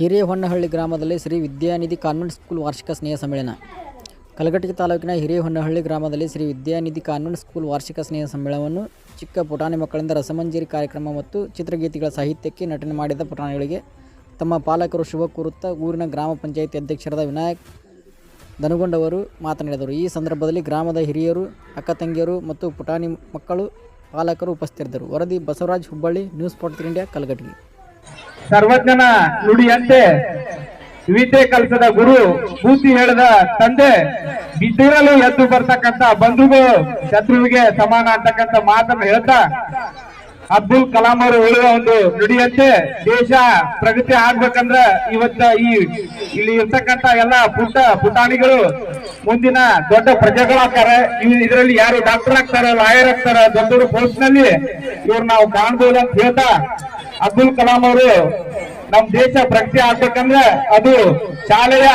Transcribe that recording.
ಹಿರೇಹೊನ್ನಹಳ್ಳಿ ಗ್ರಾಮದಲ್ಲಿ ಶ್ರೀ ವಿದ್ಯಾನಿಧಿ convent school ವಾರ್ಷಿಕ ಸ್ನೇಹ ಸಮ್ಮೇಳನ. ಕಲಘಟಗಿ ತಾಲೂಕಿನ ಹಿರೇಹೊನ್ನಹಳ್ಳಿ ಗ್ರಾಮದಲ್ಲಿ ಶ್ರೀ ವಿದ್ಯಾನಿಧಿ ಕಾನ್ವೆಂಟ್ ಸ್ಕೂಲ್ ವಾರ್ಷಿಕ ಸ್ನೇಹ ಸಮ್ಮೇಳನವನ್ನು ಚಿಕ್ಕ ಪುಟಾಣಿ ಮಕ್ಕಳಿಂದ ರಸಮಂಜರಿ ಕಾರ್ಯಕ್ರಮ ಮತ್ತು ಚಿತ್ರಗೀತೆಗಳ ಸಾಹಿತ್ಯಕ್ಕೆ ನಟನೆ ಮಾಡಿದ ಪುಟಾಣಿಗಳಿಗೆ, ತಮ್ಮ ಪಾಲಕರು ಶುಭ ಕೋರುತ್ತಾ ಊರಿನ ಗ್ರಾಮ ಪಂಚಾಯಿತಿ ಅಧ್ಯಕ್ಷರಾದ ವಿನಾಯಕ್ ದನಗೊಂಡವರು ಮಾತನಾಡಿದರು. ಈ ಸಂದರ್ಭದಲ್ಲಿ ಗ್ರಾಮದ ಹಿರಿಯರು, ಅಕ್ಕ ತಂಗಿಯರು ಮತ್ತು ಪುಟಾಣಿ ಮಕ್ಕಳು ಪಾಲಕರು ಉಪಸ್ಥಿತರಿದ್ದರು. ವರದಿ Basavaraj Hubballi, news port India, Kalaghatagi. ಸರ್ವಜ್ಞನ ನುಡಿಯಂತೆ ವಿದ್ಯೆ ಕಲಿಸದ ಗುರು, ಬೂತಿ ಹೇಳಿದ ತಂದೆ, ಬಿದ್ದಿರಲು ಎದ್ದು ಬರ್ತಕ್ಕಂತ ಬಂಧುಗಳು ಶತ್ರುವಿಗೆ ಸಮಾನ ಅಂತಕ್ಕಂಥ ಮಾತನ್ನು ಹೇಳ್ತಾ, ಅಬ್ದುಲ್ ಕಲಾಂ ಅವರು ಹೇಳುವ ಒಂದು ನುಡಿಯಂತೆ ದೇಶ ಪ್ರಗತಿ ಆಗ್ಬೇಕಂದ್ರ ಇವತ್ತ ಈ ಇಲ್ಲಿ ಇರ್ತಕ್ಕಂತ ಎಲ್ಲ ಪುಟ್ಟ ಪುಟಾಣಿಗಳು ಮುಂದಿನ ದೊಡ್ಡ ಪ್ರಜೆಗಳಾಗ್ತಾರೆ ಇದರಲ್ಲಿ ಯಾರು ಡಾಕ್ಟರ್ ಆಗ್ತಾರ ಲಾಯರ್ ಆಗ್ತಾರ ದೊಡ್ಡ ಪೋಸ್ಟ್ನಲ್ಲಿ ಇವ್ರು ನಾವು ಕಾಣ್ಬೋದು ಅಂತ ಹೇಳ್ತಾ ಅಬ್ದುಲ್ ಕಲಾಂ ಅವರು ನಮ್ ದೇಶ ಪ್ರಗತಿ ಆಗ್ಬೇಕಂದ್ರೆ ಅದು ಶಾಲೆಯ